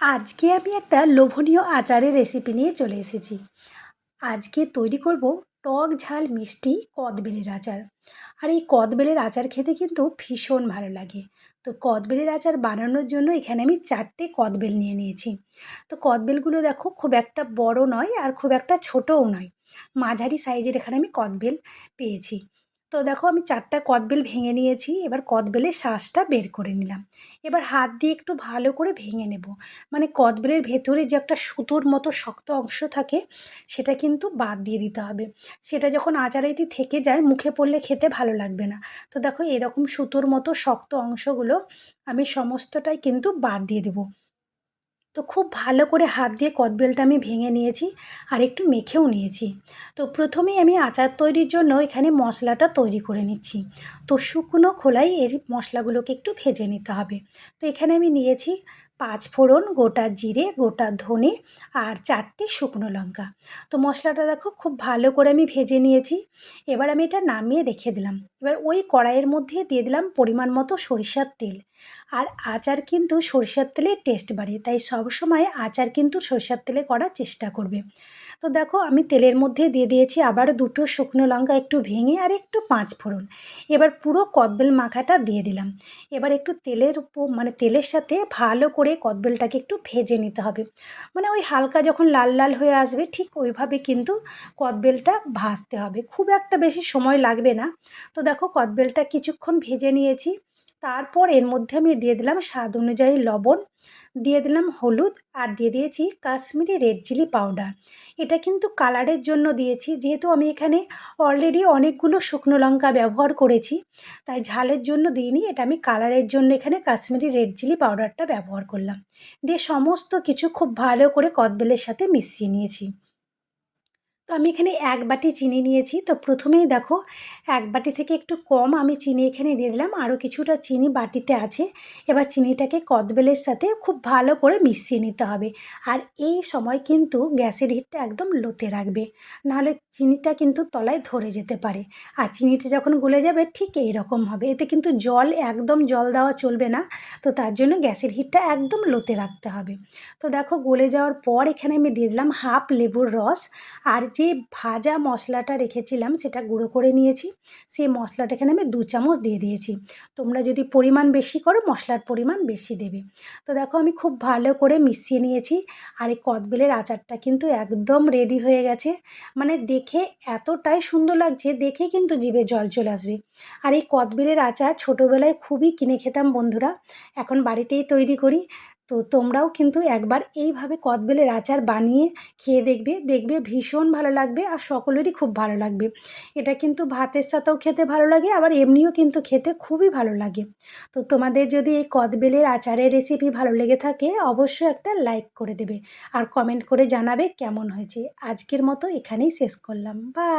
আজকে আমি একটা লোভনীয় আচারের রেসিপি নিয়ে চলে এসেছি। আজকে তৈরি করব টক ঝাল মিষ্টি কদবেলের আচার। আর এই কদবেলের আচার খেতে কিন্তু ভীষণ ভালো লাগে। তো কদবেলের আচার বানানোর জন্য এখানে আমি চারটে কদবেল নিয়ে নিয়েছি। তো কদবেলগুলো দেখো খুব একটা বড় নয় আর খুব একটা ছোটও নয়। মাঝারি সাইজের এখানে আমি কদবেল পেয়েছি। তো দেখো আমি চারটা কদবেল ভেঙে নিয়েছি, এবার কদবেলের শাঁসটা বের করে নিলাম। এবার হাত দিয়ে একটু ভালো করে ভেঙে নেব। মানে কদবেলের ভেতরে যে একটা সুতোর মতো শক্ত অংশ থাকে, সেটা কিন্তু বাদ দিয়ে দিতে হবে। সেটা যখন আচারেতে থেকে যায়, মুখে পড়লে খেতে ভালো লাগবে না। তো দেখো এরকম সুতোর মতো শক্ত অংশগুলো আমি সমস্তটাই কিন্তু বাদ দিয়ে দেবো। তো খুব ভালো করে হাত দিয়ে কদবেলটা আমি ভেঙে নিয়েছি আর একটু মেখেও নিয়েছি। তো প্রথমেই আমি আচার তৈরির জন্য এখানে মশলাটা তৈরি করে নিচ্ছি। তো শুকনো খোলাই এর মশলাগুলোকে একটু ভেজে নিতে হবে। তো এখানে আমি নিয়েছি পাঁচ ফোড়ন, গোটা জিরে, গোটা ধনে আর চারটি শুকনো লঙ্কা। তো মশলাটা দেখো খুব ভালো করে আমি ভেজে নিয়েছি। এবার আমি এটা নামিয়ে রেখে দিলাম। এবার ওই কড়াইয়ের মধ্যে দিয়ে দিলাম পরিমাণ মতো সরিষার তেল। আর আচার কিন্তু সরিষার তেলে টেস্ট বাড়ে, তাই সবসময় আচার কিন্তু সরিষার তেলে করার চেষ্টা করবে। তো দেখো, আমি তেলের মধ্যে দিয়ে দিয়েছি আবার দুটো শুকনো লঙ্কা একটু ভেঙে আর একটু পাঁচ ফোড়ন। এবার পুরো কদবেল মাখাটা দিয়ে দিলাম। এবার একটু তেলের মানে তেলের সাথে ভালো করে কদবেলটাকে একটু ভেজে নিতে হবে। মানে ওই হালকা যখন লাল লাল হয়ে আসবে, ঠিক ওইভাবে কিন্তু কদবেলটা ভাজতে হবে। খুব একটা বেশি সময় লাগবে না। তো দেখো, কদবেলটা কিছুক্ষণ ভেজে নিয়েছি। তারপর এর মধ্যে আমি দিয়ে দিলাম স্বাদ অনুযায়ী লবণ, দিয়ে দিলাম হলুদ আর দিয়ে দিয়েছি কাশ্মীরি রেড চিলি পাউডার। এটা কিন্তু কালারের জন্য দিয়েছি, যেহেতু আমি এখানে অলরেডি অনেকগুলো শুকনো লঙ্কা ব্যবহার করেছি, তাই ঝালের জন্য দিইনি, এটা আমি কালারের জন্য এখানে কাশ্মীরি রেড চিলি পাউডারটা ব্যবহার করলাম। দিয়ে সমস্ত কিছু খুব ভালো করে কদবেলের সাথে মিশিয়ে নিয়েছি। তো আমি এখানে এক বাটি চিনি নিয়েছি। তো প্রথমেই দেখো, এক বাটি থেকে একটু কম আমি চিনি এখানে দিয়ে দিলাম। আরও কিছুটা চিনি বাটিতে আছে। এবার চিনিটাকে কদবেলের সাথে খুব ভালো করে মিশিয়ে নিতে হবে। আর এই সময় কিন্তু গ্যাসের হিটটা একদম লোতে রাখবে। নাহলে চিনিটা কিন্তু তলায় ধরে যেতে পারে। আর চিনিটা যখন গলে যাবে, ঠিক এই রকম হবে। এতে কিন্তু জল, একদম জল দেওয়া চলবে না। তো তার জন্য গ্যাসের হিটটা একদম লোতে রাখতে হবে। তো দেখো, গলে যাওয়ার পর এখানে আমি দিয়ে দিলাম হাফ লেবুর রস। আর যে ভাজা মশলাটা রেখেছিলাম সেটা গুঁড়ো করে নিয়েছি। সেই মশলাটা এখানে আমি দু চামচ দিয়ে দিয়েছি। তোমরা যদি পরিমাণ বেশি করো, মশলার পরিমাণ বেশি দেবে। তো দেখো, আমি খুব ভালো করে মিশিয়ে নিয়েছি। আর এই কদবেলের আচারটা কিন্তু একদম রেডি হয়ে গেছে। মানে দেখে এতটাই সুন্দর লাগছে, দেখে কিন্তু জিভে জল চলে আসবে। আর এই কদবেলের আচার ছোটোবেলায় খুবই কিনে খেতাম বন্ধুরা। এখন বাড়িতেই তৈরি করি। তো তোমরাও কিন্তু একবার এইভাবে কদবেলের আচার বানিয়ে খেয়ে দেখবে দেখবে ভীষণ ভালো লাগবে আর সকলেরই খুব ভালো লাগবে। এটা কিন্তু ভাতের সাথেও খেতে ভালো লাগে, আবার এমনিও কিন্তু খেতে খুবই ভালো লাগে। তো তোমাদের যদি এই কদবেলের আচারের রেসিপি ভালো লেগে থাকে, অবশ্যই একটা লাইক করে দেবে। আর কমেন্ট করে জানাবে কেমন হয়েছে। আজকের মতো এখানেই শেষ করলাম। বাই